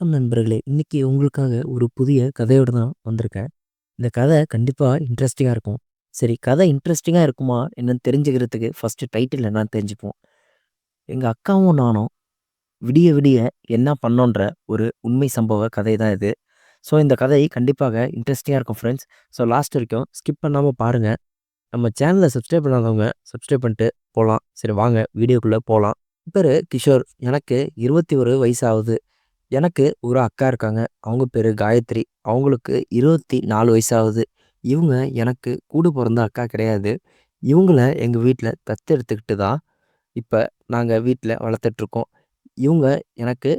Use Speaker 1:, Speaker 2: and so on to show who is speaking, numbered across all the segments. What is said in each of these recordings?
Speaker 1: வணக்கம் நண்பர்களே! இன்னைக்கு உங்களுக்காக ஒரு புதிய கதையோடு தான் வந்திருக்கேன். இந்த கதை கண்டிப்பாக இன்ட்ரெஸ்டிங்காக இருக்கும். சரி கதை இன்ட்ரெஸ்டிங்காக இருக்குமா என்னன்னு தெரிஞ்சுக்கிறதுக்கு ஃபர்ஸ்ட்டு டைட்டில் என்னன்னு தெரிஞ்சுப்போம். எங்கள் அக்காவும் நானும் விடிய விடிய என்ன பண்ணோன்ற ஒரு உண்மை சம்பவ கதை தான் இது. ஸோ இந்த கதை கண்டிப்பாக இன்ட்ரெஸ்டிங்காக இருக்கும் ஃப்ரெண்ட்ஸ். ஸோ லாஸ்ட் வரைக்கும் ஸ்கிப் பண்ணாமல் பாருங்கள் நம்ம சேனலை சப்ஸ்கிரைப் பண்ணாதவங்க சப்ஸ்கிரைப் பண்ணிட்டு போகலாம் சரி வாங்க வீடியோக்குள்ளே போகலாம் பேர் கிஷோர். எனக்கு இருபத்தி ஒரு வயசாகுது எனக்கு ஒரு அக்கா இருக்காங்க. அவங்க பேரு காயத்ரி. அவங்களுக்கு 24 நாலு வயசாகுது இவங்க எனக்கு கூட பொறந்த அக்கா கிடையாது. இவங்கள எங்க வீட்ல தத்தெடுத்துக்கிட்டு தான் இப்ப நாங்க வீட்ல வளர்த்துட்ருக்கோம். இவங்க எனக்கு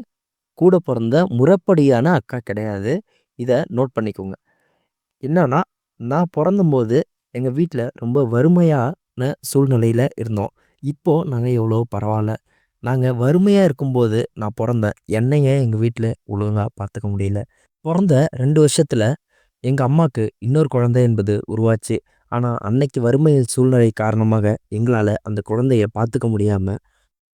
Speaker 1: கூட பொறந்த முறைப்படியான அக்கா கிடையாது. இத நோட் பண்ணிக்கோங்க. என்னன்னா, நான் பொறந்தம்போது எங்க வீட்ல ரொம்ப வறுமையான சூழ்நிலையில இருந்தோம். இப்போ நாங்க எவ்வளோ பரவால்ல. நாங்கள் வறுமையாக இருக்கும்போது நான் பிறந்தேன் என்னையே எங்கள் வீட்டில் ஒழுங்காக பார்த்துக்க முடியல. பிறந்த ரெண்டு வருஷத்தில் எங்கள் அம்மாவுக்கு இன்னொரு குழந்தை என்பது உருவாச்சு. ஆனால் அன்னைக்கு வறுமை சூழ்நிலை காரணமாக எங்களால் அந்த குழந்தைய பார்த்துக்க முடியாமல்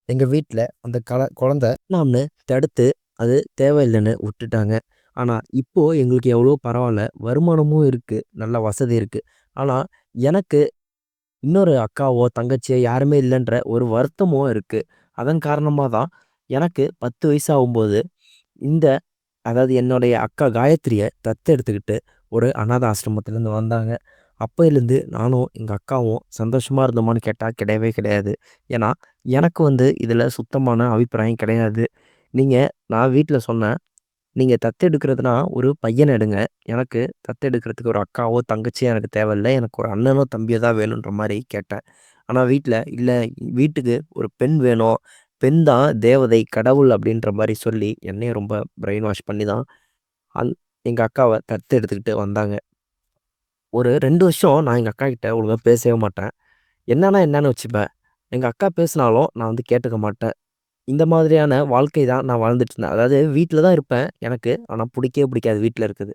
Speaker 1: எங்கள் வீட்டில் அந்த கல குழந்தை நாம்னு தடுத்து, அது தேவையில்லைன்னு விட்டுட்டாங்க. ஆனால் இப்போது எங்களுக்கு எவ்வளோ பரவாயில்ல வருமானமும் இருக்குது நல்ல வசதி இருக்குது ஆனால் எனக்கு இன்னொரு அக்காவோ, தங்கச்சியோ யாருமே இல்லைன்ற ஒரு வருத்தமும் இருக்குது அதன் காரணமாக தான் எனக்கு 10 வயசு ஆகும்போது, இந்த அதாவது என்னுடைய அக்கா காயத்ரியை தத்தெடுத்துக்கிட்டு ஒரு அநாத ஆசிரமத்திலேருந்து வந்தாங்க. அப்போலேருந்து நானும் எங்கள் அக்காவும் சந்தோஷமாக இருந்தோமான்னு கேட்டால் கிடையவே கிடையாது. ஏன்னா, எனக்கு வந்து இதில் சுத்தமான அபிப்பிராயம் கிடையாது. நீங்கள் நான் வீட்டில் சொன்னேன். நீங்கள் தத்தெடுக்கிறதுனா ஒரு பையனை எடுங்க. எனக்கு தத்தெடுக்கிறதுக்கு ஒரு அக்காவோ, தங்கச்சியோ எனக்கு தேவையில்ல. எனக்கு ஒரு அண்ணனோ, தம்பியோ தான் வேணுன்ற மாதிரி கேட்டேன். ஆனால் வீட்டில் இல்லை வீட்டுக்கு ஒரு பெண் வேணும். பெண் தான் தேவதை, கடவுள் அப்படின்ற மாதிரி சொல்லி, என்னைய ரொம்ப பிரெயின் வாஷ் பண்ணி தான் அந் எங்கள் அக்காவை தத்து தத்தெடுத்துக்கிட்டு வந்தாங்க. ஒரு ரெண்டு வருஷம் நான் எங்கள் அக்கா கிட்டே ஒழுங்காக பேசவே மாட்டேன். என்னன்னா என்னன்னு வச்சுப்பேன். எங்கள் அக்கா பேசினாலும் நான் வந்து கேட்டுக்க மாட்டேன். இந்த மாதிரியான வாழ்க்கை தான் நான் வாழ்ந்துட்டு இருந்தேன். அதாவது வீட்டில் தான் இருப்பேன் எனக்கு. ஆனால் பிடிக்கவே பிடிக்காது வீட்டில் இருக்குது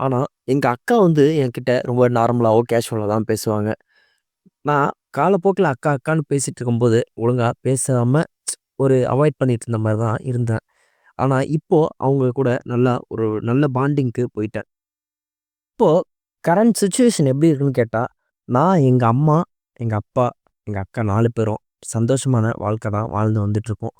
Speaker 1: ஆனால் எங்கள் அக்கா வந்து என்கிட்ட ரொம்ப நார்மலாகவோ கேஷுவலாக தான் பேசுவாங்க. நான் காலப்போக்கில் அக்கா, அக்கான்னு பேசிகிட்டு இருக்கும்போது, ஒழுங்காக பேசாமல் ஒரு அவாய்ட் பண்ணிட்டு இருந்த மாதிரி தான் இருந்தேன். ஆனால் இப்போது அவங்க கூட நல்லா ஒரு நல்ல பாண்டிங்க்கு போயிட்டேன். இப்போது கரண்ட் சுச்சுவேஷன் எப்படி இருக்குன்னு கேட்டால் நான், எங்கள் அம்மா, எங்கள் அப்பா, எங்கள் அக்கா நாலு பேரும் சந்தோஷமான வாழ்க்கை தான் வாழ்ந்து வந்துட்டுருக்கோம்.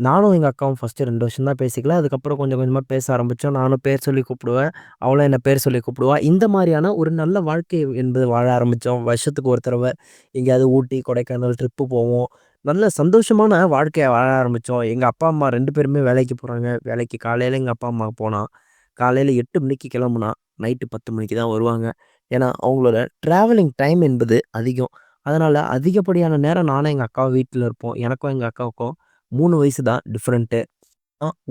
Speaker 1: நானும் எங்கள் அக்காவும் ஃபர்ஸ்ட்டு 2 வருஷம் தான் பேசிக்கல. அதுக்கப்புறம் கொஞ்சம் கொஞ்சமாக பேச ஆரம்பித்தோம் நானும் பேர் சொல்லி கூப்பிடுவேன். அவளும் என்னை பேர் சொல்லி கூப்பிடுவா. இந்த மாதிரியான ஒரு நல்ல வாழ்க்கை என்பது வாழ ஆரம்பித்தோம் வருஷத்துக்கு ஒரு தடவை எங்கேயாவது ஊட்டி, கொடைக்கானல் ட்ரிப்பு போவோம். நல்ல சந்தோஷமான வாழ்க்கையை வாழ ஆரம்பித்தோம் எங்கள் அப்பா, அம்மா ரெண்டு பேருமே வேலைக்கு போகிறாங்க வேலைக்கு காலையில் எங்கள் அப்பா, அம்மா போனால் காலையில் எட்டு மணிக்கு கிளம்புனா, நைட்டு 10 மணிக்கு தான் வருவாங்க. ஏன்னா, அவங்களோட ட்ராவலிங் டைம் என்பது அதிகம். அதனால் அதிகப்படியான நேரம் நானும் எங்கள் அக்காவும் வீட்டில் இருப்போம். எனக்கும் எங்கள் அக்காவுக்கும் மூணு வயசு தான் டிஃப்ரெண்ட்டு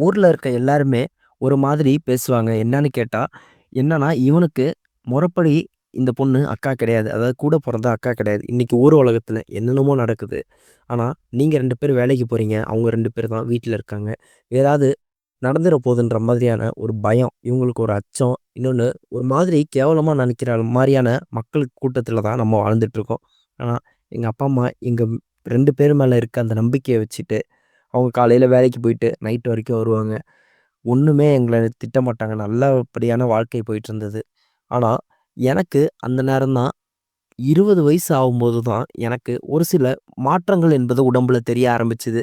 Speaker 1: ஊரில் இருக்க எல்லாருமே ஒரு மாதிரி பேசுவாங்க. என்னன்னு கேட்டால் என்னன்னா இவனுக்கு முறப்படி இந்த பொண்ணு அக்கா கிடையாது. அதாவது கூட பிறந்தா அக்கா கிடையாது. இன்றைக்கி ஊர் உலகத்தில் என்னென்னமோ நடக்குது. ஆனால் நீங்கள் ரெண்டு பேர் வேலைக்கு போகிறீங்க அவங்க ரெண்டு பேர் தான் வீட்டில் இருக்காங்க. ஏதாவது நடந்துட போகுதுன்ற மாதிரியான ஒரு பயம். இவங்களுக்கு ஒரு அச்சம். இன்னொன்று ஒரு மாதிரி கேவலமாக நினைக்கிற மாதிரியான மக்கள் கூட்டத்தில் தான் நம்ம வாழ்ந்துட்டுருக்கோம். ஆனால் எங்கள் அப்பா, அம்மா எங்கள் ரெண்டு பேர் மேலே இருக்க அந்த நம்பிக்கையை வச்சுட்டு, அவங்க காலையில் வேலைக்கு போயிட்டு நைட் வரைக்கும் வருவாங்க. ஒன்றுமே எங்களை திட்ட திட்டமாட்டாங்க. நல்லபடியான வாழ்க்கை போயிட்டு இருந்தது ஆனால் எனக்கு அந்த நேரம் தான் 20 வயசு ஆகும்போது தான் எனக்கு ஒரு சில மாற்றங்கள் என்பது உடம்புல தெரிய ஆரம்பிச்சுது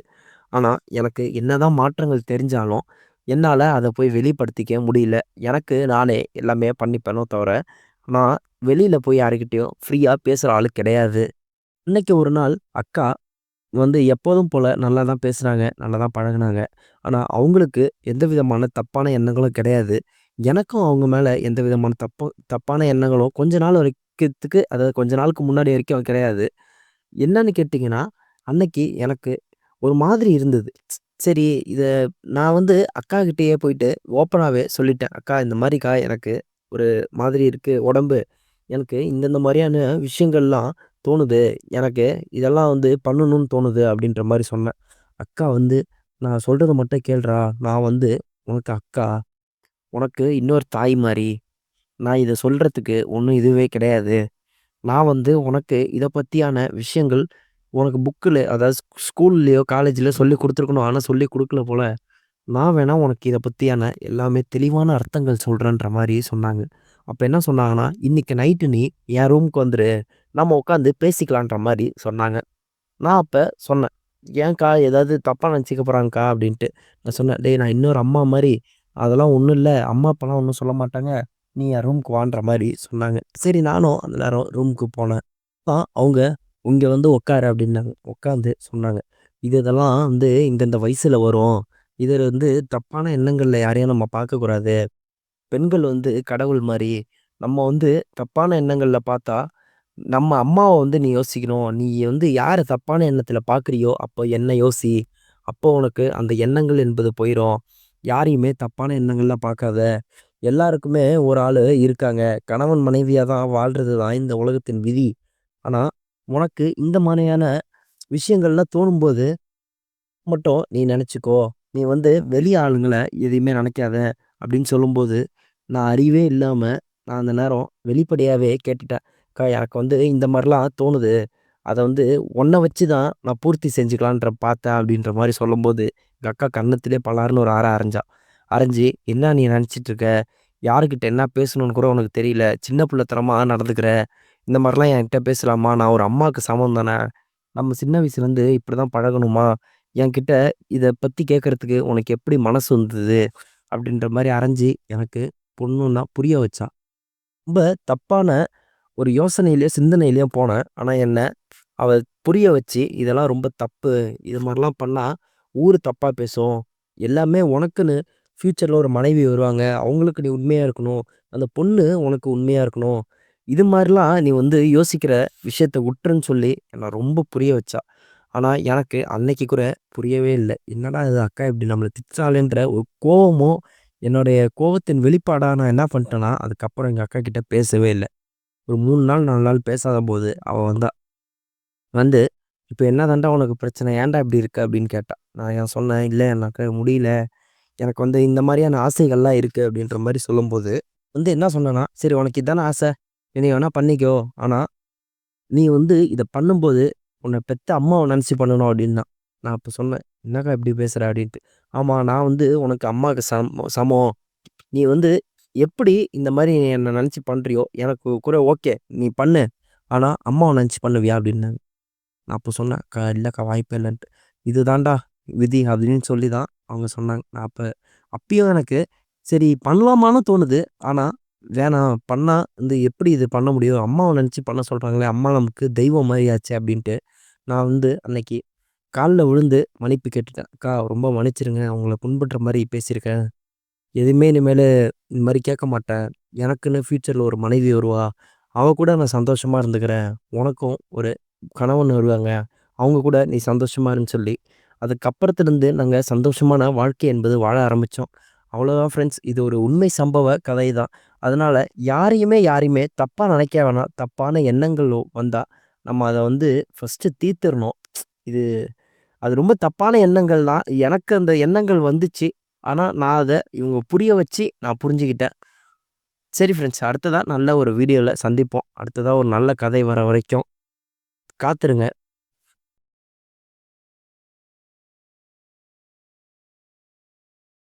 Speaker 1: ஆனால் எனக்கு என்னதான் மாற்றங்கள் தெரிஞ்சாலும், என்னால் அதை போய் வெளிப்படுத்திக்க முடியல. எனக்கு நானே எல்லாமே பண்ணிப்பேனோ தவிர, நான் வெளியில் போய் யாருக்கிட்டேயும் ஃப்ரீயாக பேசுகிற ஆள் கிடையாது. இன்றைக்கி ஒரு நாள் அக்கா வந்து எப்போதும் போல் நல்லா தான் பேசுகிறாங்க நல்லா தான் பழகினாங்க ஆனால் அவங்களுக்கு எந்த விதமான தப்பான எண்ணங்களும் கிடையாது. எனக்கும் அவங்க மேலே எந்த விதமான தப்பு தப்பான எண்ணங்களும் கொஞ்ச நாள் வரைக்கிறதுக்கு அதாவது கொஞ்ச நாளுக்கு முன்னாடி வரைக்கும் கிடையாது. என்னன்னு கேட்டிங்கன்னா அன்னைக்கு எனக்கு ஒரு மாதிரி இருந்தது. சரி இதை நான் வந்து அக்காகிட்டயே போயிட்டு ஓப்பனாகவே சொல்லிட்டேன். "அக்கா இந்த மாதிரிக்கா எனக்கு ஒரு மாதிரி இருக்குது உடம்பு. எனக்கு இந்தந்த மாதிரியான விஷயங்கள்லாம் தோணுது. எனக்கு இதெல்லாம் வந்து பண்ணணும்னு தோணுது." அப்படின்ற மாதிரி சொன்னேன். அக்கா வந்து, "நான் சொல்கிறத மட்டும் கேள்றா நான் வந்து உனக்கு அக்கா. உனக்கு இன்னொரு தாய் மாதிரி நான் இதை சொல்கிறதுக்கு ஒன்றும் இதுவே கிடையாது. நான் வந்து உனக்கு இதை பற்றியான விஷயங்கள் உனக்கு புக்கில் அதாவது ஸ்கூல்லையோ காலேஜ்லையோ சொல்லி சொல்லிக் ஆனால் சொல்லி சொல்லிக் குடுக்கல போல.
Speaker 2: நான் வேணால் உனக்கு இதை பற்றியான எல்லாமே தெளிவான அர்த்தங்கள் சொல்கிறேன்ற மாதிரி சொன்னாங்க. அப்போ என்ன சொன்னாங்கன்னா, இன்றைக்கி நைட்டு நீ என் ரூமுக்கு வந்துரு. நம்ம உட்காந்து பேசிக்கலான்ற" மாதிரி சொன்னாங்க. நான் அப்போ சொன்னேன். "ஏன்க்கா ஏதாவது தப்பாக நினச்சிக்க போகிறாங்கக்கா அப்படின்ட்டு. நான் சொன்னேன், "டேய் நான் இன்னொரு அம்மா மாதிரி அதெல்லாம் ஒன்றும் இல்லை அம்மா, அப்பாலாம் ஒன்றும் சொல்ல மாட்டாங்க. நீ என் ரூமுக்கு வான்ற" மாதிரி சொன்னாங்க. சரி நானும் அந்த நேரம் ரூமுக்கு போனேன். தான் அவங்க, இங்கே வந்து உட்காரு" அப்படின்னாங்க. உட்காந்து சொன்னாங்க. "இது இதெல்லாம் வந்து இந்தந்த வயசில் வரும். இதில் வந்து தப்பான எண்ணங்களில் யாரையும் நம்ம பார்க்கக்கூடாது. பெண்கள் வந்து கடவுள் மாதிரி நம்ம வந்து தப்பான எண்ணங்களில் பார்த்தா, நம்ம அம்மாவை வந்து நீ யோசிக்கணும். நீ வந்து யார் தப்பான எண்ணத்தில் பார்க்குறியோ, அப்போ என்ன யோசி. அப்போ உனக்கு அந்த எண்ணங்கள் என்பது போயிரும். யாரையுமே தப்பான எண்ணங்கள்லாம் பார்க்காத. எல்லாருக்குமே ஒரு ஆள் இருக்காங்க. கணவன் மனைவியாக தான் வாழ்கிறது தான் இந்த உலகத்தின் விதி. ஆனால் உனக்கு இந்த மாதிரியான விஷயங்கள்லாம் தோணும்போது மட்டும் நீ நினச்சிக்கோ நீ வந்து வெளி ஆளுங்களை எதையுமே நினைக்காத அப்படின்னு சொல்லும்போது, நான் அறிவே இல்லாமல் நான் அந்த நேரம் வெளிப்படையாகவே கேட்டுட்டேன். "அக்கா எனக்கு வந்து இந்த மாதிரிலாம் தோணுது. அதை வந்து ஒன்றை வச்சு தான் நான் பூர்த்தி செஞ்சுக்கலான்ற பார்த்தேன்" அப்படின்ற மாதிரி சொல்லும்போது, எங்கள் அக்கா கன்னத்திலே பலாருன்னு ஒரு ஆறை அரைஞ்சா அரைஞ்சி "என்ன நீ நெனச்சிட்டு இருக்க? என்ன பேசணும்னு கூட உனக்கு தெரியல. சின்ன பிள்ளைத்தனமாக நடந்துக்கிற. இந்த மாதிரிலாம் என்கிட்ட பேசலாமா? நான் ஒரு அம்மாவுக்கு சமம் தானே. நம்ம சின்ன வயசுலேருந்து இப்படி தான் பழகணுமா? என்கிட்ட இத பத்தி கேட்கறதுக்கு உனக்கு எப்படி மனசு வந்தது?" அப்படின்ற மாரி அறைஞ்சு, எனக்கு பொண்ணுன்னா புரிய வச்சா. ரொம்ப தப்பான ஒரு யோசனையிலயும், சிந்தனையிலயும் போனேன். ஆனா என்ன, அவ புரிய வச்சு, "இதெல்லாம் ரொம்ப தப்பு. இது மாரிலாம் பண்ணா ஊரு தப்பா பேசும். எல்லாமே உனக்குன்னு ஃப்யூச்சர்ல ஒரு மனைவி வருவாங்க. அவங்களுக்கு நீ உண்மையா இருக்கணும். அந்த பொண்ணு உனக்கு உண்மையா இருக்கணும். இது மாரிலாம் நீ வந்து யோசிக்கிற விஷயத்த உட்ருன்னு" சொல்லி என்ன ரொம்ப புரிய வச்சா. ஆனால் எனக்கு அன்னைக்கு கூட புரியவே இல்லை என்னடா இது அக்கா இப்படி நம்மளை திட்டுறாளேன்ற ஒரு கோவமோ என்னுடைய கோவத்தின் வெளிப்பாடாக நான் என்ன பண்ணிட்டேன்னா, அதுக்கப்புறம் எங்கள் அக்கா கிட்டே பேசவே இல்லை ஒரு மூணு நாள், நாலு நாள் பேசாத போது அவள் வந்தா. வந்து, இப்போ என்ன தாண்டா உனக்கு பிரச்சனை? ஏன்டா இப்படி இருக்க?" அப்படின்னு கேட்டா. நான் ஏன் சொன்னேன், இல்லை எனக்கு முடியல. எனக்கு வந்து இந்த மாதிரியான ஆசைகள்லாம் இருக்குது அப்படின்ற மாதிரி சொல்லும்போது, வந்து என்ன சொன்னேன்னா, "சரி உனக்கு இதானே ஆசை. நீ வேணால் பண்ணிக்கோ. ஆனால் நீ வந்து இதை பண்ணும்போது, உன்னை பெற்ற அம்மாவை நினச்சி பண்ணணும்." அப்படின்னா. நான் அப்போ சொன்னேன், "என்னக்கா இப்படி பேசுகிற அப்படின்ட்டு. ஆமாம் நான் வந்து உனக்கு அம்மாவுக்கு சம சமம். நீ வந்து எப்படி இந்த மாதிரி என்னை நினச்சி பண்ணுறியோ எனக்கு கூட ஓகே. நீ பண்ணு. ஆனால் அம்மாவை நினச்சி பண்ணுவியா?" அப்படின்னாங்க. நான் அப்போ சொன்னேன், க இல்லைக்கா வாய்ப்பே இல்லைன்ட்டு "இதுதான்டா விதி." அப்படின்னு சொல்லி தான் அவங்க சொன்னாங்க. நான் அப்போ அப்பயும் எனக்கு சரி பண்ணலாமான்னு தோணுது. ஆனால் வேணாம் பண்ணால் வந்து எப்படி இது பண்ண முடியும்? அம்மாவை நினச்சி பண்ண சொல்கிறாங்களே அம்மா நமக்கு தெய்வம் மாதிரியாச்சு அப்படின்ட்டு, நான் வந்து அன்னைக்கு காலில் விழுந்து மன்னிப்பு கேட்டுட்டேன். "அக்கா ரொம்ப மன்னிச்சிருங்க. அவங்கள புண்படுற மாதிரி பேசியிருக்கேன். எதுவுமே இனிமேல் இந்த மாதிரி கேட்க மாட்டேன். எனக்குன்னு ஃப்யூச்சரில் ஒரு மனைவி வருவா. அவள் கூட நான் சந்தோஷமாக இருந்துக்கிறேன். உனக்கும் ஒரு கணவன் வருவாங்க. அவங்க கூட நீ சந்தோஷமாக இருன்னு" சொல்லி, அதுக்கப்புறத்துலேருந்து நாங்கள் சந்தோஷமான வாழ்க்கை என்பது வாழ ஆரம்பித்தோம் அவ்வளோதான் ஃப்ரெண்ட்ஸ். இது ஒரு உண்மை சம்பவ கதை தான். அதனால் யாரையுமே யாரையுமே தப்பாக நினைக்க வேணாம். தப்பான எண்ணங்கள் வந்தால் நம்ம அதை வந்து ஃபஸ்ட்டு தீர்த்திறணும். இது அது ரொம்ப தப்பான எண்ணங்கள் தான். எனக்கு அந்த எண்ணங்கள் வந்துச்சு. ஆனால் நான் அதை இவங்க புரிய வச்சு நான் புரிஞ்சுக்கிட்டேன். சரி ஃப்ரெண்ட்ஸ், அடுத்ததாக நல்ல ஒரு வீடியோவில் சந்திப்போம். அடுத்ததாக ஒரு நல்ல கதை வர வரைக்கும் காத்துருங்க